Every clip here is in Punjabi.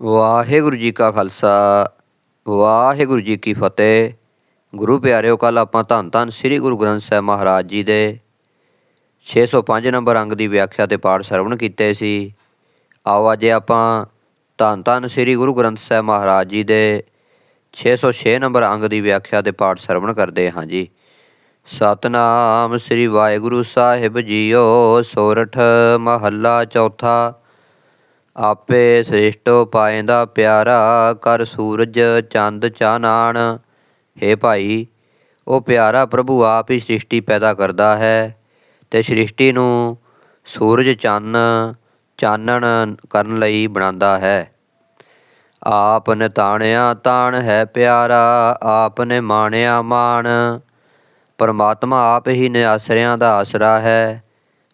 ਵਾਹਿਗੁਰੂ ਜੀ ਕਾ ਖਾਲਸਾ, ਵਾਹਿਗੁਰੂ ਜੀ ਕੀ ਫਤਿਹ। ਗੁਰੂ ਪਿਆਰਿਓ ਕੱਲ ਆਪਾਂ ਧੰਨ ਧੰਨ ਸ੍ਰੀ ਗੁਰੂ ਗ੍ਰੰਥ ਸਾਹਿਬ ਮਹਾਰਾਜ ਜੀ ਦੇ 605 ਨੰਬਰ ਅੰਗ ਦੀ ਵਿਆਖਿਆ ਤੇ ਪਾਠ ਸਰਵਣ ਕੀਤੇ ਸੀ। ਆਓ ਅੱਜ ਆਪਾਂ ਧੰਨ ਧੰਨ ਸ੍ਰੀ ਗੁਰੂ ਗ੍ਰੰਥ ਸਾਹਿਬ ਮਹਾਰਾਜ ਜੀ ਦੇ 606 ਨੰਬਰ ਅੰਗ ਦੀ ਵਿਆਖਿਆ ਤੇ ਪਾਠ ਸਰਵਣ ਕਰਦੇ ਹਾਂ ਜੀ। ਸਤਨਾਮ ਸ੍ਰੀ ਵਾਹਿਗੁਰੂ ਸਾਹਿਬ ਜੀਓ, ਸੋਰਠ ਮਹੱਲਾ ਚੌਥਾ ਆਪੇ ਸ੍ਰਿਸ਼ਟੋ ਪਾਇੰਦਾ ਪਿਆਰਾ ਕਰ ਸੂਰਜ ਚੰਦ ਚਾਨਣ ਹੇ ਭਾਈ, ਉਹ ਪਿਆਰਾ ਪ੍ਰਭੂ ਆਪ ਹੀ ਸ੍ਰਿਸ਼ਟੀ ਪੈਦਾ ਕਰਦਾ ਹੈ ਤੇ ਸ੍ਰਿਸ਼ਟੀ ਨੂੰ ਸੂਰਜ ਚੰਨ, ਚਾਨਣ ਕਰਨ ਲਈ ਬਣਾਉਂਦਾ ਹੈ। ਆਪ ਨੇ ਤਾਣਿਆ ਤਾਣ ਹੈ ਪਿਆਰਾ, ਆਪ ਨੇ ਮਾਣਿਆ ਮਾਣ। ਪਰਮਾਤਮਾ ਆਪ ਹੀ ਨੇ ਆਸਰਿਆਂ ਦਾ ਆਸਰਾ ਹੈ,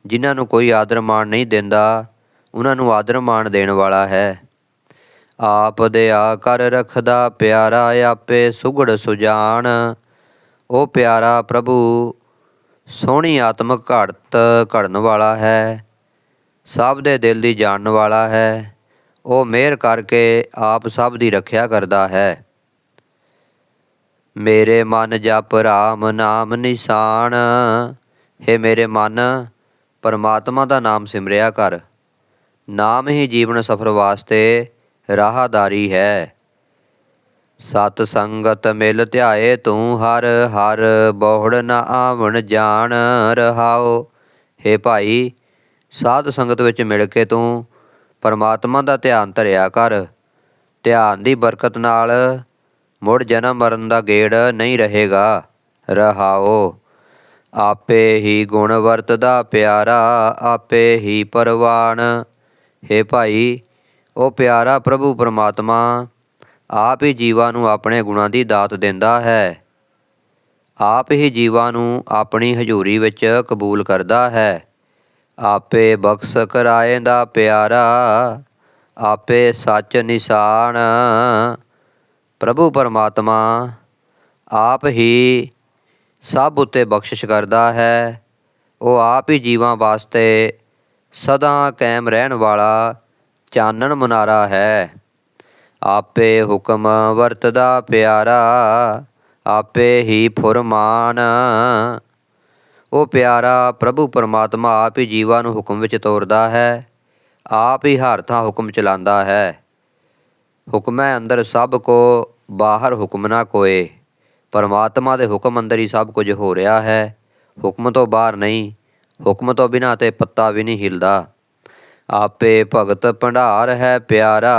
ਜਿਨ੍ਹਾਂ ਨੂੰ ਕੋਈ ਆਦਰ ਮਾਣ ਨਹੀਂ ਦਿੰਦਾ। ਉਹਨਾਂ ਨੂੰ ਆਦਰ ਮਾਣ ਦੇਣ ਵਾਲਾ ਹੈ। ਆਪ ਦੇ ਆ ਕਰ ਰੱਖਦਾ ਪਿਆਰਾ ਆਪੇ ਸੁਗੜ ਸੁਜਾਨ। ਉਹ ਪਿਆਰਾ ਪ੍ਰਭੂ ਸੋਹਣੀ ਆਤਮਕ ਘੜਤ ਘੜਨ ਵਾਲਾ ਹੈ, ਸਭ ਦੇ ਦਿਲ ਦੀ ਜਾਣਨ ਵਾਲਾ ਹੈ। ਉਹ ਮਿਹਰ ਕਰਕੇ ਆਪ ਸਭ ਦੀ ਰੱਖਿਆ ਕਰਦਾ ਹੈ। ਮੇਰੇ ਮਨ ਜਪ ਰਾਮ ਨਾਮ ਨਿਸ਼ਾਨ। ਹੈ ਮੇਰੇ ਮਨ, ਪਰਮਾਤਮਾ ਦਾ ਨਾਮ ਸਿਮਰਿਆ ਕਰ। ਨਾਮ ਹੀ ਜੀਵਨ ਸਫਰ ਵਾਸਤੇ ਰਾਹਦਾਰੀ ਹੈ। ਸਤ ਸੰਗਤ ਮਿਲ ਧਿਆਏ ਤੂੰ ਹਰ ਹਰ ਬਹੁੜ ਨਾ ਆਵਣ ਜਾਣ ਰਹਾਓ। ਹੇ ਭਾਈ, ਸਾਧ ਸੰਗਤ ਵਿੱਚ ਮਿਲ ਕੇ ਤੂੰ ਪਰਮਾਤਮਾ ਦਾ ਧਿਆਨ ਧਰਿਆ ਕਰ। ਧਿਆਨ ਦੀ ਬਰਕਤ ਨਾਲ ਮੁੜ ਜਨਮ ਮਰਨ ਦਾ ਗੇੜ ਨਹੀਂ ਰਹੇਗਾ। ਰਹਾਓ। ਆਪੇ ਹੀ ਗੁਣ ਵਰਤਦਾ ਪਿਆਰਾ, ਆਪੇ ਹੀ ਪਰਵਾਨ। ਹੇ ਭਾਈ, ਉਹ ਪਿਆਰਾ ਪ੍ਰਭੂ ਪਰਮਾਤਮਾ, ਆਪ ਹੀ ਜੀਵਾਂ ਨੂੰ ਆਪਣੇ ਗੁਣਾਂ ਦੀ ਦਾਤ ਦਿੰਦਾ ਹੈ। ਆਪ ਹੀ ਜੀਵਾਂ ਨੂੰ ਆਪਣੀ ਹਜ਼ੂਰੀ ਵਿੱਚ ਕਬੂਲ ਕਰਦਾ ਹੈ। ਆਪੇ ਬਖਸ਼ ਕਰਾਏ ਦਾ ਪਿਆਰਾ, ਆਪੇ ਸੱਚ ਨਿਸ਼ਾਨ। ਪ੍ਰਭੂ ਪਰਮਾਤਮਾ, ਆਪ ਹੀ ਸਭ ਉੱਤੇ ਬਖਸ਼ਿਸ਼ ਕਰਦਾ ਹੈ। ਉਹ ਆਪ ਹੀ ਜੀਵਾਂ ਵਾਸਤੇ ਸਦਾ ਕਾਇਮ ਰਹਿਣ ਵਾਲਾ ਚਾਨਣ ਮੁਨਾਰਾ ਹੈ। ਆਪੇ ਹੁਕਮ ਵਰਤਦਾ ਪਿਆਰਾ, ਆਪੇ ਹੀ ਫੁਰਮਾਨ। ਉਹ ਪਿਆਰਾ ਪ੍ਰਭੂ ਪਰਮਾਤਮਾ ਆਪ ਹੀ ਜੀਵਾਂ ਨੂੰ ਹੁਕਮ ਵਿੱਚ ਤੋਰਦਾ ਹੈ, ਆਪ ਹੀ ਹਰ ਥਾਂ ਹੁਕਮ ਚਲਾਉਂਦਾ ਹੈ। ਹੁਕਮੈ ਅੰਦਰ ਸਭ ਕੋ, ਬਾਹਰ ਹੁਕਮ ਨਾ ਕੋਏ। ਪਰਮਾਤਮਾ ਦੇ ਹੁਕਮ ਅੰਦਰ ਹੀ ਸਭ ਕੁਝ ਹੋ ਰਿਹਾ ਹੈ, ਹੁਕਮ ਤੋਂ ਬਾਹਰ ਨਹੀਂ ਹੁਕਮ ਤੋਂ ਬਿਨਾਂ ਤੇ ਪੱਤਾ ਵੀ ਨਹੀਂ ਹਿਲਦਾ। ਆਪੇ ਭਗਤ ਭੰਡਾਰ ਹੈ ਪਿਆਰਾ,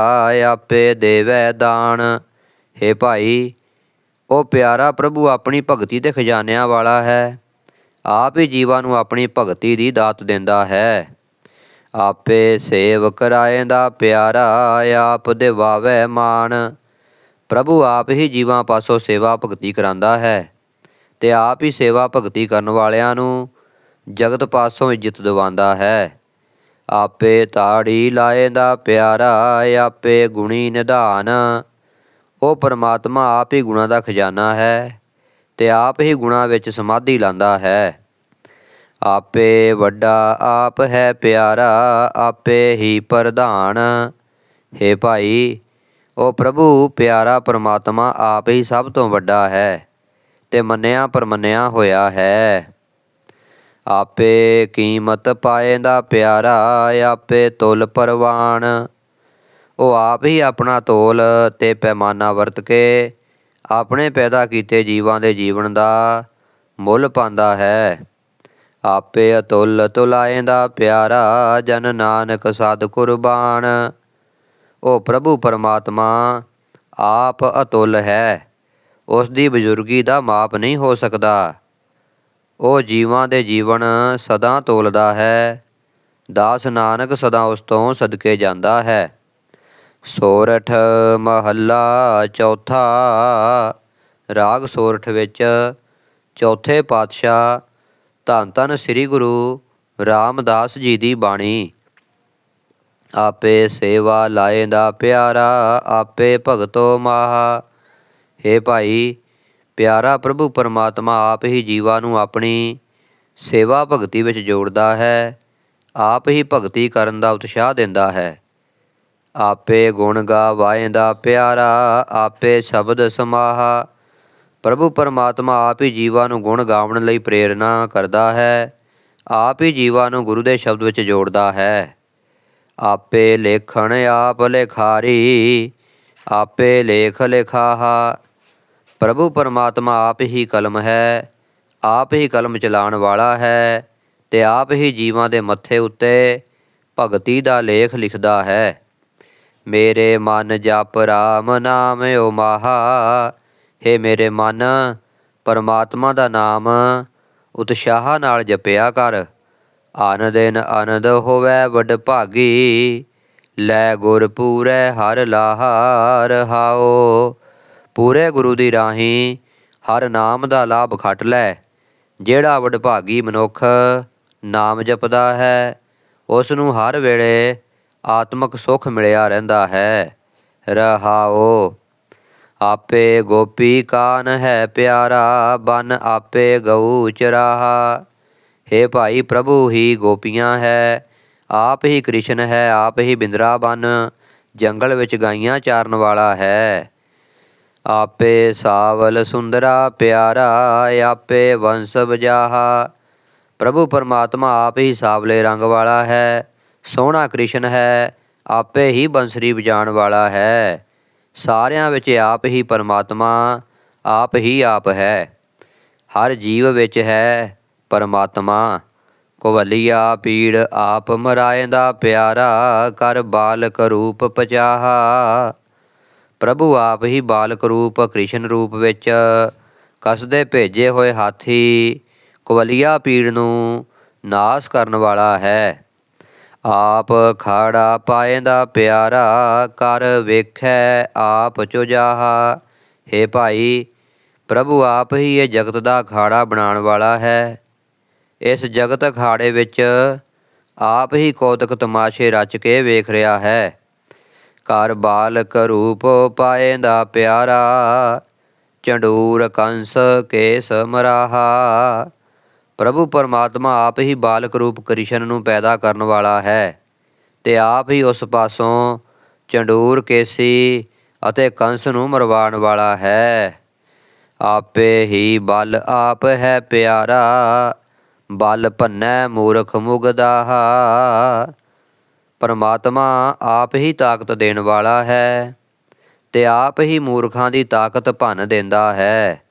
ਆਪੇ ਦੇਵੈ ਦਾਨ। ਹੇ ਭਾਈ, ਉਹ ਪਿਆਰਾ ਪ੍ਰਭੂ ਆਪਣੀ ਭਗਤੀ 'ਤੇ ਖਜ਼ਾਨਿਆਂ ਵਾਲਾ ਹੈ। ਆਪ ਹੀ ਜੀਵਾਂ ਨੂੰ ਆਪਣੀ ਭਗਤੀ ਦੀ ਦਾਤ ਦਿੰਦਾ ਹੈ। ਆਪੇ ਸੇਵ ਕਰਾਏ ਦਾ ਪਿਆਰਾ, ਆਪ ਦਿਵਾਵੇ ਮਾਨ ਪ੍ਰਭੂ ਆਪ ਹੀ ਜੀਵਾਂ ਪਾਸੋਂ ਸੇਵਾ ਭਗਤੀ ਕਰਾਂਦਾ ਹੈ ਤੇ ਆਪ ਹੀ ਸੇਵਾ ਭਗਤੀ ਕਰਨ ਵਾਲਿਆਂ ਨੂੰ ਜਗਤ ਪਾਸੋਂ ਇੱਜ਼ਤ ਦਿਵਾਉਂਦਾ ਹੈ। ਆਪੇ ਤਾੜੀ ਲਾਏਂਦਾ ਪਿਆਰਾ, ਆਪੇ ਗੁਣੀ ਨਿਧਾਨ। ਉਹ ਪਰਮਾਤਮਾ ਆਪ ਹੀ ਗੁਣਾ ਦਾ ਖਜ਼ਾਨਾ ਹੈ ਤੇ ਆਪ ਹੀ ਗੁਣਾ ਵਿੱਚ ਸਮਾਧੀ ਲਾਂਦਾ ਹੈ। ਆਪੇ ਵੱਡਾ ਆਪ ਹੈ ਪਿਆਰਾ, ਆਪੇ ਹੀ ਪ੍ਰਧਾਨ। ਹੇ ਭਾਈ, ਉਹ ਪ੍ਰਭੂ ਪਿਆਰਾ ਪਰਮਾਤਮਾ ਆਪ ਹੀ ਸਭ ਤੋਂ ਵੱਡਾ ਹੈ ਤੇ ਮੰਨਿਆ ਪਰਮੰਨਿਆ ਹੋਇਆ ਹੈ। ਆਪੇ ਕੀਮਤ ਪਾਏਂਦਾ ਪਿਆਰਾ, ਆਪੇ ਤੁਲ ਪਰਵਾਨ। ਉਹ ਆਪ ਹੀ ਆਪਣਾ ਤੋਲ ਤੇ ਪੈਮਾਨਾ ਵਰਤ ਕੇ ਆਪਣੇ ਪੈਦਾ ਕੀਤੇ ਜੀਵਾਂ ਦੇ ਜੀਵਨ ਦਾ ਮੁੱਲ ਪਾਉਂਦਾ ਹੈ। ਆਪੇ ਅਤੁੱਲ ਤੁਲਾਏਂਦਾ ਪਿਆਰਾ, ਜਨ ਨਾਨਕ ਸਦ ਕੁਰਬਾਨ। ਉਹ ਪ੍ਰਭੂ ਪਰਮਾਤਮਾ ਆਪ ਅਤੁੱਲ ਹੈ, ਉਸ ਦੀ ਬਜ਼ੁਰਗੀ ਦਾ ਮਾਪ ਨਹੀਂ ਹੋ ਸਕਦਾ। ਉਹ ਜੀਵਾਂ ਦੇ ਜੀਵਨ ਸਦਾ ਤੋਲਦਾ ਹੈ। ਦਾਸ ਨਾਨਕ ਸਦਾ ਉਸ ਤੋਂ ਸਦਕੇ ਜਾਂਦਾ ਹੈ। ਸੋਰਠ ਮਹੱਲਾ ਚੌਥਾ, ਰਾਗ ਸੋਰਠ ਵਿੱਚ ਚੌਥੇ ਪਾਤਸ਼ਾਹ ਧੰਨ ਧੰਨ ਸ੍ਰੀ ਗੁਰੂ ਰਾਮਦਾਸ ਜੀ ਦੀ ਬਾਣੀ। ਆਪੇ ਸੇਵਾ ਲਾਏ ਦਾ ਪਿਆਰਾ, ਆਪੇ ਭਗਤੋ ਮਾਹ। ਹੇ ਭਾਈ ਪਿਆਰਾ ਪ੍ਰਭੂ ਪਰਮਾਤਮਾ ਆਪ ਹੀ ਜੀਵਾਂ ਨੂੰ ਆਪਣੀ ਸੇਵਾ ਭਗਤੀ ਵਿੱਚ ਜੋੜਦਾ ਹੈ, ਆਪ ਹੀ ਭਗਤੀ ਕਰਨ ਦਾ ਉਤਸ਼ਾਹ ਦਿੰਦਾ ਹੈ। ਆਪੇ ਗੁਣ ਗਾਵਾਇਂਦਾ ਪਿਆਰਾ, ਆਪੇ ਸ਼ਬਦ ਸਮਾਹਾ। ਪ੍ਰਭੂ ਪਰਮਾਤਮਾ ਆਪ ਹੀ ਜੀਵਾਂ ਨੂੰ ਗੁਣ ਗਾਉਣ ਲਈ ਪ੍ਰੇਰਣਾ ਕਰਦਾ ਹੈ, ਆਪ ਹੀ ਜੀਵਾਂ ਨੂੰ ਗੁਰੂ ਦੇ ਸ਼ਬਦ ਵਿੱਚ ਜੋੜਦਾ ਹੈ। ਆਪੇ ਲੇਖਣ ਆਪ ਲਿਖਾਰੀ, ਆਪੇ ਲੇਖ ਲਿਖਾਹਾ। ਪ੍ਰਭੂ ਪਰਮਾਤਮਾ ਆਪ ਹੀ ਕਲਮ ਹੈ, ਆਪ ਹੀ ਕਲਮ ਚਲਾਉਣ ਵਾਲਾ ਹੈ ਤੇ ਆਪ ਹੀ ਜੀਵਾਂ ਦੇ ਮੱਥੇ ਉੱਤੇ ਭਗਤੀ ਦਾ ਲੇਖ ਲਿਖਦਾ ਹੈ। ਮੇਰੇ ਮਨ ਜਪ ਰਾਮ ਨਾਮ ਓ ਮਾਹਾ, ਹੇ ਮੇਰੇ ਮਨ, ਪਰਮਾਤਮਾ ਦਾ ਨਾਮ, ਉਤਸ਼ਾਹ ਨਾਲ ਜਪਿਆ ਕਰ। ਆਨ ਦਿਨ ਆਨੰਦ ਹੋਵੇ ਵਡ ਭਾਗੀ, ਲੈ ਗੁਰ ਪੂਰੇ ਹਰ ਲਾਹਾ ਰਹਾਓ ਪੂਰੇ ਗੁਰੂ ਦੀ ਰਾਹੀਂ ਹਰ ਨਾਮ ਦਾ ਲਾਭ ਖੱਟ ਲੈ, ਜਿਹੜਾ ਵਡਭਾਗੀ ਮਨੁੱਖ ਨਾਮ ਜਪਦਾ ਹੈ ਉਸ ਨੂੰ ਹਰ ਵੇਲੇ ਆਤਮਿਕ ਸੁਖ ਮਿਲਿਆ ਰਹਿੰਦਾ ਹੈ। ਰਹਾਓ, ਆਪੇ ਗੋਪੀ ਕਾਨ ਹੈ ਪਿਆਰਾ, ਬਨ ਆਪੇ ਗਊ ਚਰਾਹਾ। ਹੇ ਭਾਈ ਪ੍ਰਭੂ ਹੀ ਗੋਪੀਆਂ ਹੈ, ਆਪ ਹੀ ਕ੍ਰਿਸ਼ਨ ਹੈ, ਆਪ ਹੀ ਬਿੰਦਰਾ ਬਨ, ਜੰਗਲ ਵਿੱਚ ਗਾਈਆਂ ਚਾਰਨ ਵਾਲਾ ਹੈ। ਆਪੇ ਸਾਵਲ ਸੁੰਦਰਾ ਪਿਆਰਾ, ਆਪੇ ਵੰਸ ਬਜਾਹਾ ਪ੍ਰਭੂ ਪਰਮਾਤਮਾ ਆਪ ਹੀ ਸਾਵਲੇ ਰੰਗ ਵਾਲਾ ਹੈ, ਸੋਹਣਾ ਕ੍ਰਿਸ਼ਨ ਹੈ, ਆਪੇ ਹੀ ਬੰਸਰੀ ਵਜਾਉਣ ਵਾਲਾ ਹੈ। ਸਾਰਿਆਂ ਵਿੱਚ ਆਪ ਹੀ ਪਰਮਾਤਮਾ, ਆਪ ਹੀ ਆਪ ਹੈ। ਹਰ ਜੀਵ ਵਿੱਚ ਹੈ ਪਰਮਾਤਮਾ। ਕੋਵਲਿਆ ਪੀੜ ਆਪ ਮਰਾਇਂਦਾ ਪਿਆਰਾ, ਕਰ ਬਾਲਕ ਰੂਪ ਪਚਾਹਾ ਪ੍ਰਭੂ ਆਪ ਹੀ ਬਾਲਕ ਰੂਪ, ਕ੍ਰਿਸ਼ਨ ਰੂਪ ਵਿੱਚ ਕਸਦੇ ਭੇਜੇ ਹੋਏ ਹਾਥੀ ਕੁਵਲੀਆ ਪੀੜ ਨੂੰ ਨਾਸ ਕਰਨ ਵਾਲਾ ਹੈ। ਆਪ ਖਾੜਾ ਪਾਏਂਦਾ ਪਿਆਰਾ, ਕਰ ਵੇਖੈ ਆਪ ਚੁਜਾਹਾ ਹੇ ਭਾਈ, ਪ੍ਰਭੂ ਆਪ ਹੀ ਇਹ ਜਗਤ ਦਾ ਖਾੜਾ ਬਣਾਉਣ ਵਾਲਾ ਹੈ। ਇਸ ਜਗਤ ਅਖਾੜੇ ਵਿੱਚ ਆਪ ਹੀ ਕੌਤਕ ਤਮਾਸ਼ੇ ਰਚ ਕੇ ਵੇਖ ਰਿਹਾ ਹੈ। ਘਰ ਬਾਲਕ ਰੂਪ ਪਾਏ ਦਾ ਪਿਆਰਾ ਚੰਡੂਰ ਕੰਸ ਕੇਸ ਮਰਾਹਾ। ਪ੍ਰਭੂ ਪਰਮਾਤਮਾ ਆਪ ਹੀ ਬਾਲਕ ਰੂਪ ਕ੍ਰਿਸ਼ਨ ਨੂੰ ਪੈਦਾ ਕਰਨ ਵਾਲਾ ਹੈ ਤੇ ਆਪ ਹੀ ਉਸ ਪਾਸੋਂ ਚੰਡੂਰ ਕੇਸੀ ਅਤੇ ਕੰਸ ਨੂੰ ਮਰਵਾਉਣ ਵਾਲਾ ਹੈ। ਆਪੇ ਹੀ ਬਲ ਆਪ ਹੈ ਪਿਆਰਾ, ਬਲ ਭੰਨੈ ਮੂਰਖ ਮੁਗਦਾਹਾ। ਪਰਮਾਤਮਾ ਆਪ ਹੀ ਤਾਕਤ ਦੇਣ ਵਾਲਾ ਹੈ ਤੇ ਆਪ ਹੀ ਮੂਰਖਾਂ ਦੀ ਤਾਕਤ ਭੰਨ ਦਿੰਦਾ ਹੈ।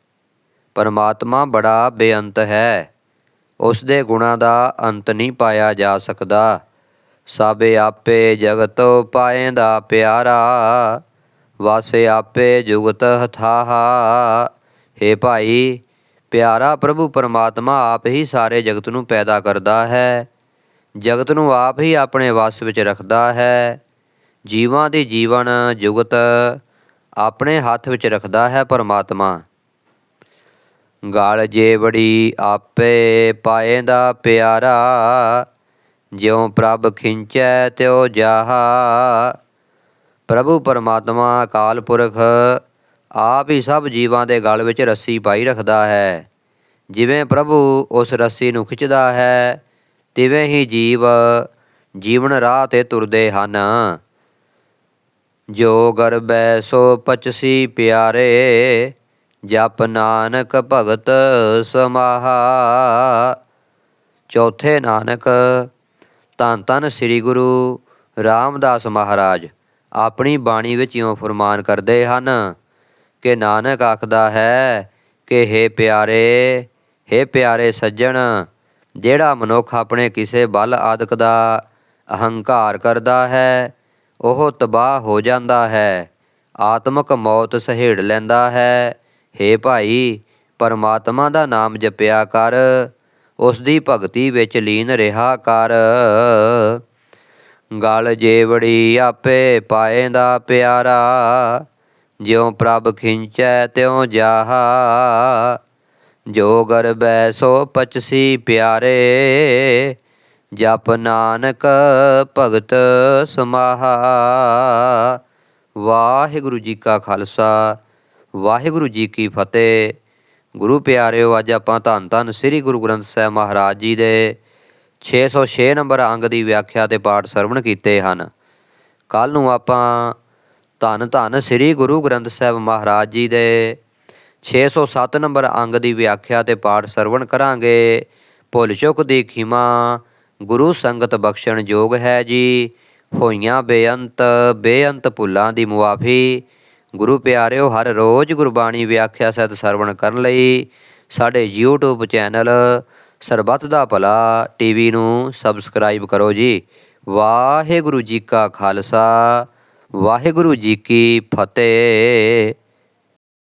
ਪਰਮਾਤਮਾ ਬੜਾ ਬੇਅੰਤ ਹੈ। ਉਸ ਦੇ ਗੁਣਾਂ ਦਾ ਅੰਤ ਨਹੀਂ ਪਾਇਆ ਜਾ ਸਕਦਾ। ਸਾਬੇ ਆਪੇ ਜਗਤ ਪਾਏ ਦਾ ਪਿਆਰਾ, ਵਾਸੇ ਆਪੇ ਜੁਗਤ ਹਥਾਹਾ। ਹੇ ਭਾਈ, ਪਿਆਰਾ ਪ੍ਰਭੂ ਪਰਮਾਤਮਾ ਆਪ ਹੀ ਸਾਰੇ ਜਗਤ ਨੂੰ ਪੈਦਾ ਕਰਦਾ ਹੈ। ਜਗਤ ਨੂੰ ਆਪ ਹੀ ਆਪਣੇ ਵਸ ਵਿੱਚ ਰੱਖਦਾ ਹੈ। ਜੀਵਾਂ ਦੀ ਜੀਵਨ ਜੁਗਤ ਆਪਣੇ ਹੱਥ ਵਿੱਚ ਰੱਖਦਾ ਹੈ ਪਰਮਾਤਮਾ। ਗਾਲ ਜੇ ਆਪੇ ਪਾਏ ਦਾ ਪਿਆਰਾ, ਜਿਉ ਪ੍ਰਭ ਖਿੰਚੈ ਤਿਉ ਜਾਹਾ। ਪ੍ਰਭੂ ਪਰਮਾਤਮਾ ਅਕਾਲ ਪੁਰਖ ਆਪ ਹੀ ਸਭ ਜੀਵਾਂ ਦੇ ਗਲ ਵਿੱਚ ਰੱਸੀ ਪਾਈ ਰੱਖਦਾ ਹੈ। ਜਿਵੇਂ ਪ੍ਰਭੂ ਉਸ ਰੱਸੀ ਨੂੰ ਖਿੱਚਦਾ ਹੈ ਤਿਵੇਂ ਹੀ ਜੀਵ, ਜੀਵਨ ਰਾਹ ਤੇ ਤੁਰਦੇ ਹਨ। ਜੋ ਗਰਬੈ, ਸੋ ਪਚਸੀ ਪਿਆਰੇ, ਜਪ ਨਾਨਕ ਭਗਤ ਸਮਾਹਾ। ਚੌਥੇ ਨਾਨਕ, ਧੰਨ ਧੰਨ ਸ੍ਰੀ ਗੁਰੂ ਰਾਮਦਾਸ ਮਹਾਰਾਜ, ਆਪਣੀ ਬਾਣੀ ਵਿੱਚ ਇਉਂ ਫਰਮਾਨ ਕਰਦੇ ਹਨ, ਕਿ ਨਾਨਕ ਆਖਦਾ ਹੈ ਕਿ ਹੇ ਪਿਆਰੇ ਹੇ ਪਿਆਰੇ ਸੱਜਣ ਜਿਹੜਾ ਮਨੁੱਖ ਆਪਣੇ ਕਿਸੇ ਬਲ ਆਦਿਕ ਦਾ ਅਹੰਕਾਰ ਕਰਦਾ ਹੈ, ਉਹ ਤਬਾਹ ਹੋ ਜਾਂਦਾ ਹੈ, ਆਤਮਕ ਮੌਤ ਸਹੇੜ ਲੈਂਦਾ ਹੈ। ਹੇ ਭਾਈ, ਪਰਮਾਤਮਾ ਦਾ ਨਾਮ ਜਪਿਆ ਕਰ, ਉਸ ਦੀ ਭਗਤੀ ਵਿੱਚ ਲੀਨ ਰਿਹਾ ਕਰ। ਗਲ ਜੇਵੜੀ ਆਪੇ ਪਾਏ ਦਾ ਪਿਆਰਾ, ਜਿਉ ਪ੍ਰਭ ਖਿੰਚੈ ਤਿਉ ਜਾਹਾ। ਜੋ ਗਰਬੈ ਸੋ ਪਚਸੀ ਪਿਆਰੇ, ਜਪ ਨਾਨਕ ਭਗਤ ਸਮਾਹਾ। ਵਾਹਿਗੁਰੂ ਜੀ ਕਾ ਖਾਲਸਾ, ਵਾਹਿਗੁਰੂ ਜੀ ਕੀ ਫਤਿਹ। ਗੁਰੂ ਪਿਆਰਿਓ, ਅੱਜ ਆਪਾਂ ਧੰਨ ਧੰਨ ਸ੍ਰੀ ਗੁਰੂ ਗ੍ਰੰਥ ਸਾਹਿਬ ਮਹਾਰਾਜ ਜੀ ਦੇ 606 ਨੰਬਰ ਅੰਗ ਦੀ ਵਿਆਖਿਆ ਤੇ ਪਾਠ ਸਰਵਣ ਕੀਤੇ ਹਨ। ਕੱਲ ਨੂੰ ਆਪਾਂ ਧੰਨ ਧੰਨ ਸ੍ਰੀ ਗੁਰੂ ਗ੍ਰੰਥ ਸਾਹਿਬ ਮਹਾਰਾਜ ਜੀ ਦੇ 607 ਨੰਬਰ ਅੰਗ ਦੀ ਵਿਆਖਿਆ ਤੇ ਪਾਠ ਸਰਵਣ ਕਰਾਂਗੇ। ਭੁੱਲ ਚੁੱਕ ਦੀ ਖਿਮਾ, ਗੁਰੂ ਸੰਗਤ ਬਖਸ਼ਣ ਯੋਗ ਹੈ ਜੀ। ਹੋਈਆਂ ਬੇਅੰਤ ਬੇਅੰਤ ਭੁੱਲਾਂ ਦੀ ਮੁਆਫੀ। ਗੁਰੂ ਪਿਆਰਿਓ, ਹਰ ਰੋਜ਼ ਗੁਰਬਾਣੀ ਵਿਆਖਿਆ ਸਹਿਤ ਸਰਵਣ ਕਰਨ ਲਈ ਸਾਡੇ YouTube ਚੈਨਲ ਸਰਬੱਤ ਦਾ ਭਲਾ ਟੀਵੀ ਨੂੰ ਸਬਸਕ੍ਰਾਈਬ ਕਰੋ ਜੀ। ਵਾਹਿਗੁਰੂ ਜੀ ਕਾ ਖਾਲਸਾ, ਵਾਹਿਗੁਰੂ ਜੀ ਕੀ ਫਤਿਹ।